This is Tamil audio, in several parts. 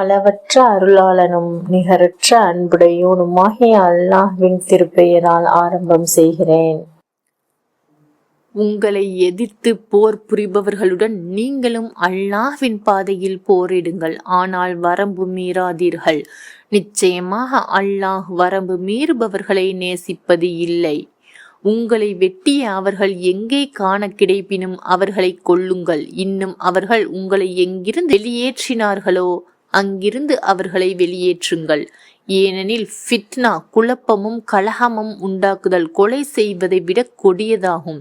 அளவற்ற அருளாளனும் நிகரற்ற அன்புடையோனுமாகிய அல்லாஹ்வின் திருப்பெயரால் ஆரம்பம் செய்கிறேன். உங்களை எதிர்த்து போர் புரிபவர்களுடன் நீங்களும் அல்லாஹ்வின் பாதையில் போரிடுங்கள். ஆனால் வரம்பு மீறாதீர்கள். நிச்சயமாக அல்லாஹ் வரம்பு மீறுபவர்களை நேசிப்பது இல்லை. உங்களை வெட்டிய அவர்கள் எங்கே காண கிடைப்பினும் அவர்களை கொல்லுங்கள். இன்னும் அவர்கள் உங்களை எங்கிருந்து வெளியேற்றினார்களோ அங்கிருந்து அவர்களை வெளியேற்றுங்கள். ஏனெனில் ஃபிட்னா குழப்பமும் கலகமும் உண்டாக்குதல் கொலை செய்வதை விட கொடியதாகும்.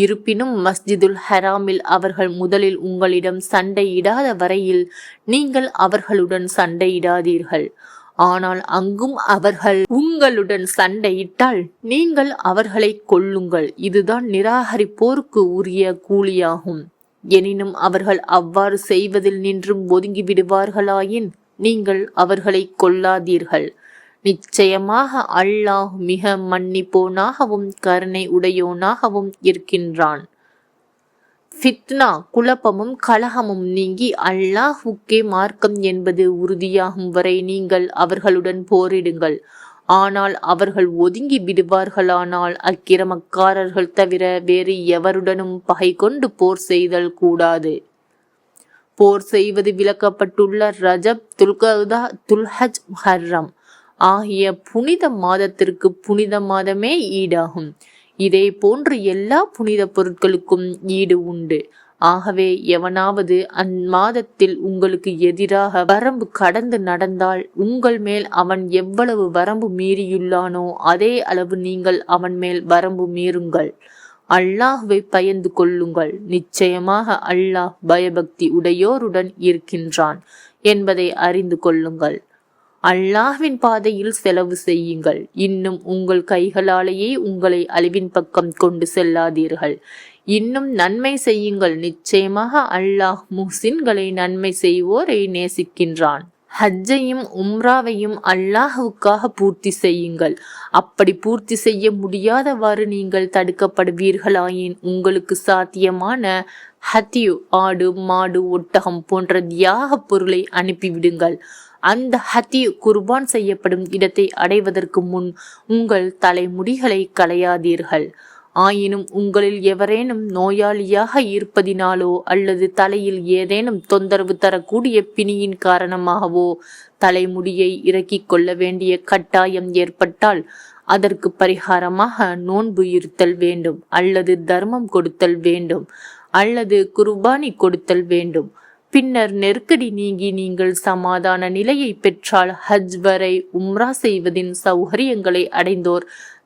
இருப்பினும் மஸ்ஜிதுல் ஹராமில் அவர்கள் முதலில் உங்களிடம் சண்டையிடாத வரையில் நீங்கள் அவர்களுடன் சண்டையிடாதீர்கள். ஆனால் அங்கும் அவர்கள் உங்களுடன் சண்டையிட்டால் நீங்கள் அவர்களை கொல்லுங்கள். இதுதான் நிராகரிப்போருக்கு உரிய கூலியாகும். எனினும் அவர்கள் அவ்வாறு செய்வதில் நின்றும் ஒதுங்கி விடுவார்களாயின் நீங்கள் அவர்களை கொல்லாதீர்கள். நிச்சயமாக அல்லாஹ் மிக மன்னிப்போனாகவும் கருணை உடையோனாகவும் இருக்கின்றான். ஃபித்னா குழப்பமும் கலகமும் நீங்கி அல்லாஹுக்கே மார்க்கம் என்பது உறுதியாகும் வரை நீங்கள் அவர்களுடன் போரிடுங்கள். ஆனால் அவர்கள் ஒதுங்கி விடுவார்களானால் அக்கிரமக்காரர்கள் தவிர வேறு எவருடனும் பகை கொண்டு போர் செய்தல் கூடாது. போர் செய்வது விளக்கப்பட்டுள்ள ரஜப் துல்கதா துல்ஹஜ் ஹர்ரம் ஆகிய புனித மாதத்திற்கு புனித மாதமே ஈடாகும். இதே போன்று எல்லா புனித பொருட்களுக்கும் ஈடு உண்டு. ஆகவே எவனாவது அம்மாதத்தில் உங்களுக்கு எதிராக வரம்பு கடந்து நடந்தால் உங்கள் மேல் அவன் எவ்வளவு வரம்பு மீறியுள்ளானோ அதே அளவு நீங்கள் அவன் மேல் வரம்பு மீறுங்கள். அல்லாஹுவை பயந்து கொள்ளுங்கள். நிச்சயமாக அல்லாஹ் பயபக்தி உடையோருடன் இருக்கின்றான் என்பதை அறிந்து கொள்ளுங்கள். அல்லாஹ்வின் பாதையில் செலவு செய்யுங்கள். இன்னும் உங்கள் கைகளாலேயே உங்களை அழிவின் பக்கம் கொண்டு செல்லாதீர்கள். இன்னும் நன்மை செய்யுங்கள். நிச்சயமாக அல்லாஹ் முஹ்சின்களை நன்மை செய்வோரை நேசிக்கின்றான். ஹஜ்ஜையும் உம்ராவையும் அல்லாஹுக்காக பூர்த்தி செய்யுங்கள். அப்படி பூர்த்தி செய்ய முடியாதவாறு நீங்கள் தடுக்கப்படுவீர்களாயின் உங்களுக்கு சாத்தியமான ஹத்தியு ஆடு மாடு ஒட்டகம் போன்ற தியாக பொருளை அனுப்பிவிடுங்கள். அந்த ஹத்தி குர்பான் செய்யப்படும் இடத்தை அடைவதற்கு முன் உங்கள் தலைமுடிகளை களையாதீர்கள். ஆயினும் உங்களில் எவரேனும் நோயாளியாக இருப்பதினாலோ அல்லது தலையில் ஏதேனும் தொந்தரவு தரக்கூடிய பிணியின் காரணமாகவோ தலைமுடியை இறக்கிக் கொள்ள வேண்டிய கட்டாயம் ஏற்பட்டால் அதற்கு பரிகாரமாக நோன்பு இருத்தல் வேண்டும் அல்லது தர்மம் கொடுத்தல் வேண்டும் அல்லது குர்பானி கொடுத்தல் வேண்டும். பின்னர் நெருக்கடி நீங்கி நீங்கள் சமாதான நிலையை பெற்றால் ஹஜ் வரை உம்ரா செய்வதின் சௌகரியங்களை அடைந்தோர்.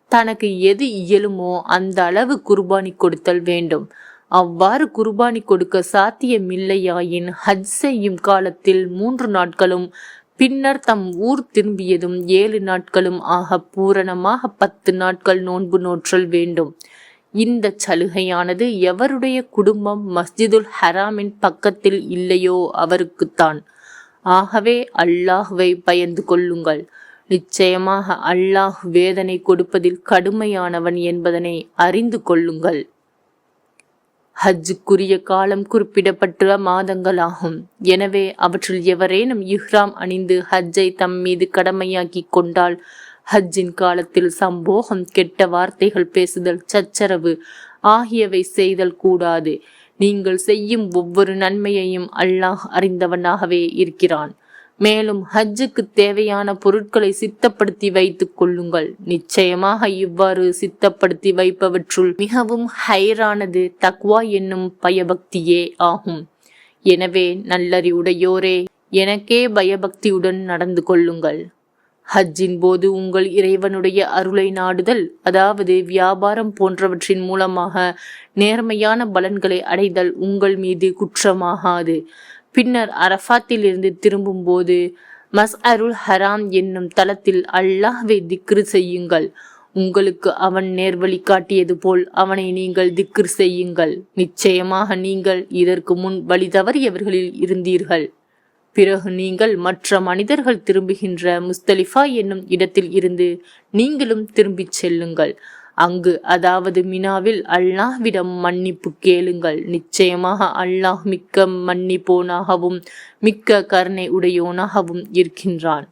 தனக்கு எது இயலுமோ அந்த அளவு குர்பானி கொடுத்தல் வேண்டும். அவ்வாறு குர்பானி கொடுக்க சாத்தியமில்லையாயின் ஹஜ் செய்யும் காலத்தில் மூன்று நாட்களும் பின்னர் தம் ஊர் திரும்பியதும் ஏழு நாட்களும் ஆக பூரணமாக பத்து நாட்கள் நோன்பு நோற்றல் வேண்டும். இந்த சலுகையானது எவருடைய குடும்பம் மஸ்ஜிதுல் ஹராமின் பக்கத்தில் இல்லையோ அவருக்குத்தான். ஆகவே அல்லாஹுவை பயந்து கொள்ளுங்கள். நிச்சயமாக அல்லாஹ் வேதனை கொடுப்பதில் கடுமையானவன் என்பதனை அறிந்து கொள்ளுங்கள். ஹஜ்ஜுக்குரிய காலம் குறிப்பிடப்பட்ட மாதங்களாகும். எனவே அவற்றில் எவரேனும் இஹ்ராம் அணிந்து ஹஜ்ஜை தம் மீது கடமையாக்கி கொண்டால் ஹஜ்ஜின் காலத்தில் சம்போகம் கெட்ட வார்த்தைகள் பேசுதல் சச்சரவு ஆகியவை செய்தல் கூடாது. நீங்கள் செய்யும் ஒவ்வொரு நன்மையையும் அல்லாஹ் அறிந்தவனாகவே இருக்கிறான். மேலும் ஹஜ்ஜுக்கு தேவையான பொருட்களை சித்தப்படுத்தி வைத்துக் கொள்ளுங்கள். நிச்சயமாக இவ்வாறு சித்தப்படுத்தி வைப்பவற்றுள் மிகவும் ஹைரானது தக்வா என்னும் பயபக்தியே ஆகும். எனவே நல்லறிவுடையோரே எனக்கே பயபக்தியுடன் நடந்து கொள்ளுங்கள். ஹஜ்ஜின் போது உங்கள் இறைவனுடைய அருளை நாடுதல் அதாவது வியாபாரம் போன்றவற்றின் மூலமாக நேர்மையான பலன்களை அடைதல் உங்கள் மீது குற்றமாகாது. பின்னர் அரஃபாத்தில் இருந்து திரும்பும் போது மஸ் அருள் ஹராம் என்னும் தளத்தில் அல்லாஹ்வை திக்ரு செய்யுங்கள். உங்களுக்கு அவன் நேர்வழி காட்டியது போல் அவனை நீங்கள் திக்ரு செய்யுங்கள். நிச்சயமாக நீங்கள் இதற்கு முன் வழி தவறியவர்களில் இருந்தீர்கள். பிறகு நீங்கள் மற்ற மனிதர்கள் திரும்புகின்ற முஸ்தலிஃபா என்னும் இடத்தில் இருந்து நீங்களும் திரும்பிச் செல்லுங்கள். அங்கு அதாவது மினாவில் அல்லாஹ்விடம் மன்னிப்பு கேளுங்கள். நிச்சயமாக அல்லாஹ் மிக்க மன்னிப்போனாகவும் மிக்க கருணை உடையோனாகவும் இருக்கின்றான்.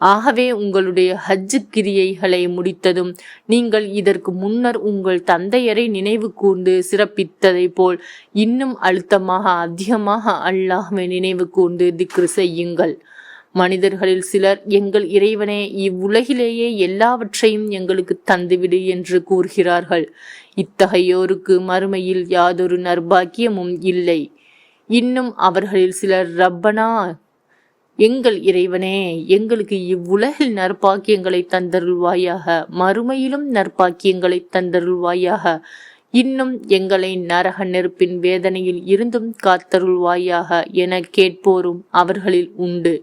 ஆகவே உங்களுடைய ஹஜ்ஜு கிரியைகளை முடித்ததும் நீங்கள் இதற்கு முன்னர் உங்கள் தந்தையரை நினைவு கூர்ந்து சிறப்பித்ததை போல் இன்னும் அழுத்தமாக அதிகமாக அல்லாஹ்வை நினைவு கூர்ந்து திக்ரு செய்யுங்கள். மனிதர்களில் சிலர் எங்கள் இறைவனே இவ்வுலகிலேயே எல்லாவற்றையும் எங்களுக்கு தந்துவிடு என்று கூறுகிறார்கள். இத்தகையோருக்கு மறுமையில் யாதொரு நர்பாக்கியமும் இல்லை. இன்னும் அவர்களில் சிலர் ரப்பனா எங்கள் இறைவனே எங்களுக்கு இவ்வுலகில் நற்பாக்கியங்களை தந்தருள்வாயாக மறுமையிலும் நற்பாக்கியங்களை தந்தருள்வாயாக. இன்னும் எங்களை நரக நெருப்பின் வேதனையில் இருந்தும் காத்தருள்வாயாக என கேட்போரும் அவர்களில் உண்டு.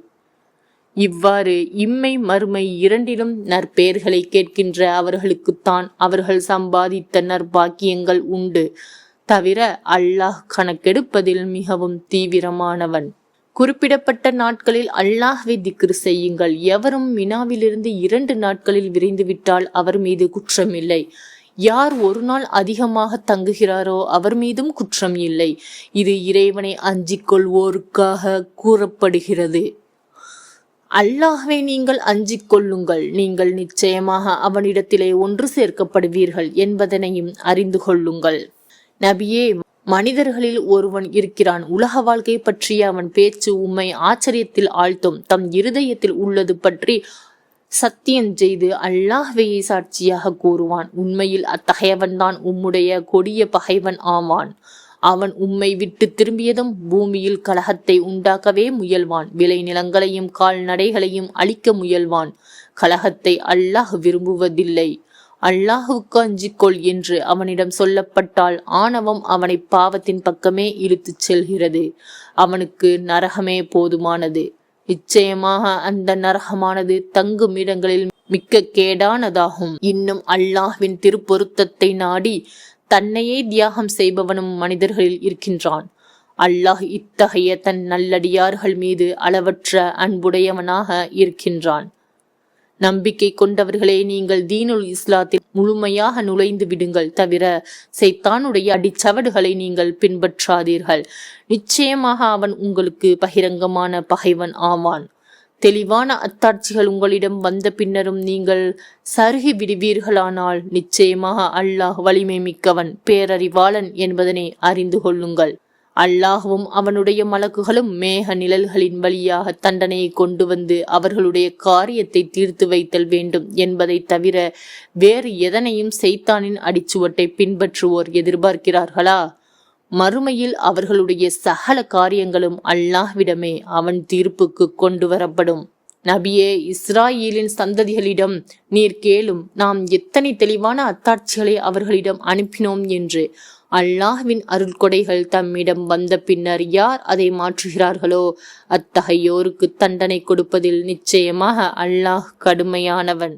இவ்வாறு இம்மை மறுமை இரண்டிலும் நற்பெயர்களை கேட்கின்ற அவர்களுக்குத்தான் அவர்கள் சம்பாதித்த நற்பாக்கியங்கள் உண்டு. தவிர அல்லாஹ் கணக்கெடுப்பதில் மிகவும் தீவிரமானவன். குறிப்பிடப்பட்ட நாட்களில் அல்லாஹ்வை திக்ரு செய்யுங்கள். எவரும் மினாவிலிருந்து இரண்டு நாட்களில் விரைந்துவிட்டால் அவர் மீது குற்றம் இல்லை யார் ஒரு நாள் அதிகமாக தங்குகிறாரோ அவர் மீதும் குற்றம் இல்லை. இது இறைவனை அஞ்சிக் கொள்வோருக்காக கூறப்படுகிறது. அல்லாஹ்வை நீங்கள் அஞ்சிக் கொள்ளுங்கள் நீங்கள் நிச்சயமாக அவனிடத்திலே ஒன்று சேர்க்கப்படுவீர்கள் என்பதனையும் அறிந்து கொள்ளுங்கள். நபியே மனிதர்களில் ஒருவன் இருக்கிறான். உலக வாழ்க்கை பற்றிய அவன் பேச்சு உம்மை ஆச்சரியத்தில் ஆழ்த்தும். தம் இருதயத்தில் உள்ளது பற்றி சத்தியம் செய்து அல்லாஹ்வையை சாட்சியாக கூறுவான். உண்மையில் அத்தகையவன்தான் உம்முடைய கொடிய பகைவன் ஆவான். அவன் உம்மை விட்டு திரும்பியதும் பூமியில் கலகத்தை உண்டாக்கவே முயல்வான். விளை நிலங்களையும் கால்நடைகளையும் அழிக்க முயல்வான். கலகத்தை அல்லாஹ் விரும்புவதில்லை. அல்லாஹுவுக்கு அஞ்சிக்கொள் என்று அவனிடம் சொல்லப்பட்டால் ஆணவம் அவனை பாவத்தின் பக்கமே இழுத்துச் செல்கிறது. அவனுக்கு நரகமே போதுமானது. நிச்சயமாக அந்த நரகமானது தங்கும் இடங்களில் மிக்க கேடானதாகும். இன்னும் அல்லாஹ்வின் திருப்பொருத்தத்தை நாடி தன்னையே தியாகம் செய்பவனும் மனிதர்களில் இருக்கின்றான். அல்லாஹ் இத்தகைய தன் நல்லடியார்கள் மீது அளவற்ற அன்புடையவனாக இருக்கின்றான். நம்பிக்கை கொண்டவர்களே நீங்கள் தீனுல் இஸ்லாத்தில் முழுமையாக நுழைந்து விடுங்கள். தவிர சைத்தானுடைய அடிச்சவடுகளை நீங்கள் பின்பற்றாதீர்கள். நிச்சயமாக அவன் உங்களுக்கு பகிரங்கமான பகைவன் ஆவான். தெளிவான அத்தாட்சிகள் உங்களிடம் வந்த பின்னரும் நீங்கள் சருகி விடுவீர்களானால் நிச்சயமாக அல்லாஹ் வலிமை மிக்கவன் பேரறிவாளன் என்பதனை அறிந்து கொள்ளுங்கள். அல்லாஹுவும் அவனுடைய மலக்குகளும் மேக நிழல்களின் வழியாக தண்டனையை கொண்டு வந்து அவர்களுடைய காரியத்தை தீர்த்து வைத்தல் வேண்டும் என்பதை தவிர வேறு எதனையும் செய்தானின் அடிச்சுவட்டை பின்பற்றுவோர் எதிர்பார்க்கிறார்களா? மறுமையில் அவர்களுடைய சகல காரியங்களும் அல்லாஹ்விடமே அவன் தீர்ப்புக்கு கொண்டு வரப்படும். நபியே இஸ்ராயேலின் சந்ததிகளிடம் நீர் கேளும். நாம் எத்தனை தெளிவான அத்தாட்சிகளை அவர்களிடம் அனுப்பினோம் என்று அல்லாஹ்வின் அருள்கொடைகள் தம்மிடம் வந்த பின்னர் யார் அதை மாற்றுகிறார்களோ அத்தகையோருக்கு தண்டனை கொடுப்பதில் நிச்சயமாக அல்லாஹ் கடுமையானவன்.